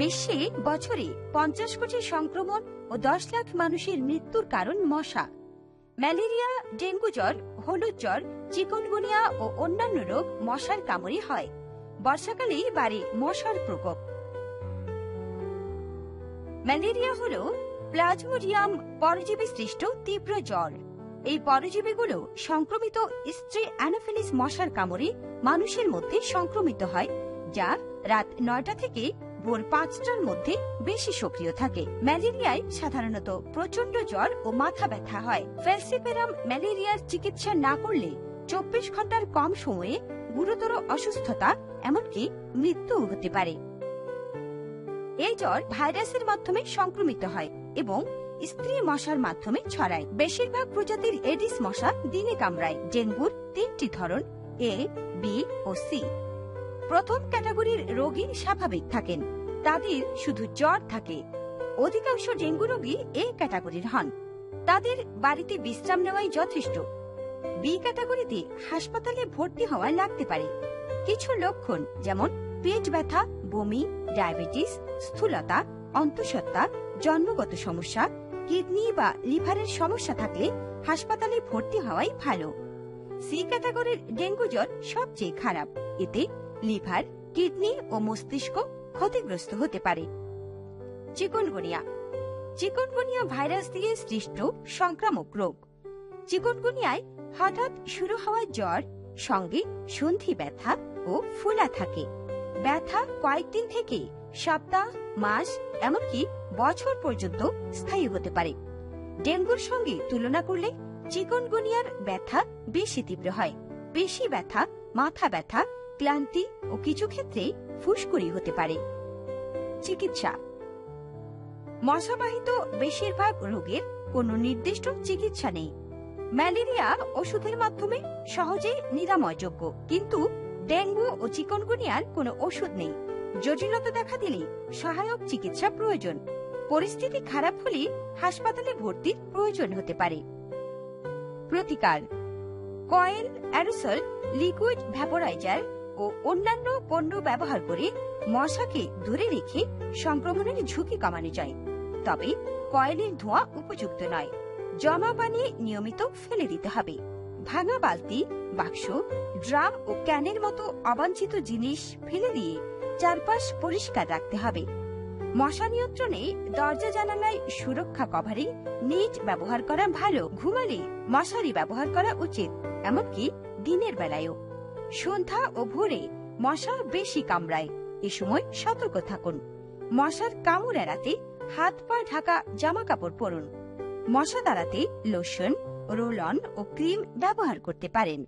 বিশ্বে বছরে পঞ্চাশ কোটি সংক্রমণ ও দশ লাখ মানুষের মৃত্যুর কারণ মশা। ম্যালেরিয়া, ডেঙ্গু জ্বর, হলুদ জ্বর, চিকনগুনিয়া ও অন্যান্য রোগ মশার কামড়ে হয়। বর্ষাকালেই বাড়ে মশার প্রকোপ। ম্যালেরিয়া হল প্লাজমোডিয়াম পরজীবী সৃষ্ট তীব্র জ্বর। এই পরজীবীগুলো সংক্রমিত স্ত্রী অ্যানোফিলিস মশার কামড়ে মানুষের মধ্যে সংক্রমিত হয়, যা রাত নয়টা থেকে ভোর পাঁচটার মধ্যে বেশি সক্রিয় থাকে। ম্যালেরিয়ায় সাধারণত প্রচণ্ড জ্বর ও মাথা ব্যথা হয়। ফেলসিপেরাম ম্যালেরিয়ার চিকিৎসা না করলে চব্বিশ ঘণ্টার কম সময়ে গুরুতর অসুস্থতা, এমনকি মৃত্যু হতে পারে। এই জ্বর ভাইরাসের মাধ্যমে সংক্রমিত হয় এবং স্ত্রী মশার মাধ্যমে ছড়ায়। বেশিরভাগ প্রজাতির এডিস মশা দিনে কামড়ায়। ডেঙ্গুর তিনটি ধরন, এ, বি ও সি। প্রথম ক্যাটাগরির রোগী স্বাভাবিক থাকেন। তাদের শুধু জ্বর থাকে। অধিকাংশ ডেঙ্গু রোগী এ ক্যাটাগরির হন। তাদের বাড়িতে বিশ্রাম নেওয়াই যথেষ্ট। বি ক্যাটাগরিতে হাসপাতালে ভর্তি হওয়া লাগতে পারে। কিছু লক্ষণ যেমন পেট ব্যথা, বমি, ডায়াবেটিস, স্থূলতা, অন্তঃসত্ত্বা, জন্মগত সমস্যা, কিডনি বা লিভারের সমস্যা থাকলে হাসপাতালে ভর্তি হওয়াই ভালো। সি ক্যাটাগরির ডেঙ্গু জ্বর সবচেয়ে খারাপ। এতে লিভার, কিডনি ও মস্তিষ্ক ক্ষতিগ্রস্ত হতে পারে। চিকনগুনিয়া। চিকনগুনিয়া ভাইরাস দিয়ে সৃষ্ট সংক্রামক রোগ। চিকনগুনিয়ায় হঠাৎ শুরু হওয়া জ্বর, সঙ্গে সন্ধি ব্যথা ও ফোলা থাকে। ব্যথা কয়েকদিন থেকে সপ্তাহ, মাস, এমনকি বছর পর্যন্ত স্থায়ী হতে পারে। ডেঙ্গুর সঙ্গে তুলনা করলে চিকনগুনিয়ার ব্যথা বেশি তীব্র হয়। বেশি ব্যথা, মাথা ব্যথা ক্লান্তি ও কিছু ক্ষেত্রে ফুসকুড়ি হতে পারে। চিকিৎসা। মশাবাহিত বেশিরভাগ রোগের কোনো নির্দিষ্ট চিকিৎসা নেই। ম্যালেরিয়া ওষুধের মাধ্যমে সহজেই নিরাময়যোগ্য। কিন্তু ডেঙ্গু ও চিকনগুনিয়ার কোনো ওষুধ নেই। জটিলতা দেখা দিলে সহায়ক চিকিৎসা প্রয়োজন। পরিস্থিতি খারাপ হলে হাসপাতালে ভর্তির প্রয়োজন হতে পারে। প্রতিকার। কয়েল, অ্যারোসল, লিকুইড ভ্যাপোরাইজার ও অন্যান্য পণ্য ব্যবহার করে মশাকে দূরে রেখে সংক্রমণের ঝুঁকি কমানো যায়। তবে কয়েলের ধোঁয়া উপযুক্ত নয়। জমা পানি নিয়মিত ফেলে দিতে হবে। ভাঙা বালতি, বাক্স, ড্রাম ও ক্যানের মতো অবাঞ্ছিত জিনিস ফেলে দিয়ে চারপাশ পরিষ্কার রাখতে হবে। মশা নিয়ন্ত্রণে দরজা জানালায় সুরক্ষা কভারে নেট ব্যবহার করা ভালো। ঘুমালে মশারি ব্যবহার করা উচিত। এমনকি দিনের বেলায়ও। সন্ধ্যা ও ভোরে মশা বেশি কামড়ায়। এ সময় সতর্ক থাকুন। মশার কামড় এড়াতে হাত পা ঢাকা জামা কাপড় পরুন। মশা তাড়াতে লোশন, রোলন ও ক্রিম ব্যবহার করতে পারেন।